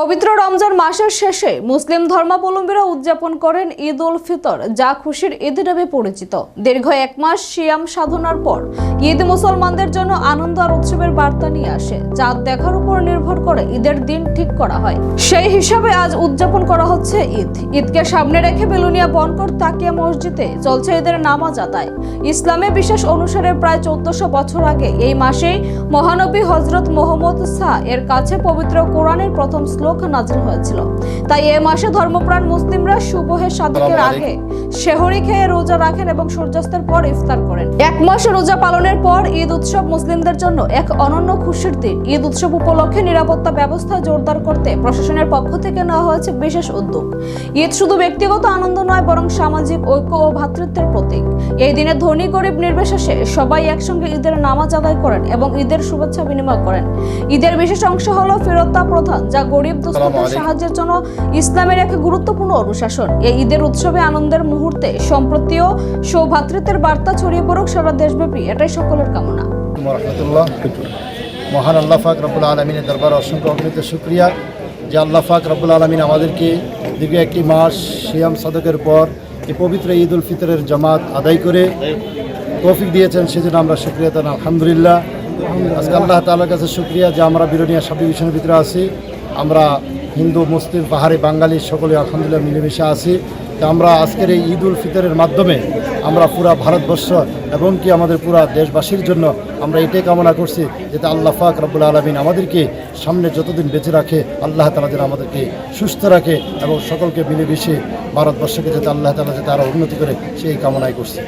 পবিত্র রমজান মাসের শেষে মুসলিম ধর্মাবলম্বীরা উদযাপন করেন ঈদ উল ফিতর, যা খুশির ঈদ নামে পরিচিত। দীর্ঘ এক মাস সিয়াম সাধনার পর ঈদ মুসলমানদের জন্য আনন্দ আর উৎসবের বার্তা নিয়ে আসে চাঁদ দেখার উপর নির্ভর করে ঈদের দিন ঠিক করা হয়। সেই হিসাবে আজ উদযাপন করা হচ্ছে ঈদ। ঈদকে সামনে রেখে বেলুনিয়া বনকর তাকিয়া মসজিদে চলছে ঈদের নামাজ আদায়। ইসলামে বিশেষ অনুসারে প্রায় চোদ্দশো বছর আগে এই মাসেই মহানবী হজরত মোহাম্মদ শাহ এর কাছে পবিত্র কোরআনের প্রথম শ্লোক নাজিল হয়েছিল। তাই এ মাসে ধর্মপ্রাণ মুসলিমরা সুবহে সাদিকের আগে শেহরি খেয়ে রোজা রাখেন এবং সূর্যাস্তের পর ইফতার করেন। এক মাস রোজা পালনের পর ঈদ উৎসব মুসলিমদের জন্য এক অনন্য খুশির দিন। ঈদ উৎসব উপলক্ষে নিরাপত্তা ব্যবস্থা জোরদার করতে প্রশাসনের পক্ষ থেকে নেওয়া হয়েছে বিশেষ উদ্যোগ। ঈদ শুধু ব্যক্তিগত আনন্দ নয় বরং সামাজিক ঐক্য ও ভ্রাতৃত্বের প্রতীক। এই দিনে ধনী গরিব নির্বিশেষে সবাই একসঙ্গে ঈদের নামাজ আদায় করেন এবং ঈদের শুভেচ্ছা বিনিময় করেন। ঈদের বিশেষ অংশ হলো ফেরত্তা প্রধান যা গরিব দুস্থদের সাহায্যের জন্য ইসলামের এক গুরুত্বপূর্ণ অনুশাসন। এই ঈদের উৎসবে আনন্দের মুহূর্তে সম্প্রতি ও সৌভাতৃত্বের বার্তা ছড়িয়ে পড়ুক সারা দেশব্যাপী। এটাই সকলের কামনা। মহান আল্লাহ ফাক রব্বুল আলমিনের দরবার অসংখ্য অগ্নিত শুক্রিয়া। যে আল্লাহ ফাক রব্বুল আলমিন আমাদেরকে দীর্ঘ একটি মাস সিয়াম সাদকের পর এই পবিত্র ঈদ উল ফিতরের জামাত আদায় করে তৌফিক দিয়েছেন সেজন্য আমরা শুক্রিয়া তান আলহামদুলিল্লাহ। আজকে আল্লাহ তালার কাছে শুক্রিয়া যে আমরা বিরোনিয়া সাব ডিভিশনের ভিতরে আছি। আমরা হিন্দু, মুসলিম, পাহাড়ি, বাঙালি সকলে আলহামদুলিল্লাহ মিলেমিশে আছি। তা আমরা আজকের এই ঈদ উল ফিতরের মাধ্যমে আমরা পুরা ভারতবর্ষ এবং কি আমাদের পুরা দেশবাসীর জন্য আমরা এটাই কামনা করছি যাতে আল্লাহ ফাক রব্বুল আলমিন আমাদেরকে সামনে যতদিন বেঁচে রাখে, আল্লাহ তালা যেন আমাদেরকে সুস্থ রাখে এবং সকলকে মিলেমিশে ভারতবর্ষকে যাতে আল্লাহ তালা যাতে আরও উন্নতি করে, সেই কামনাই করছি।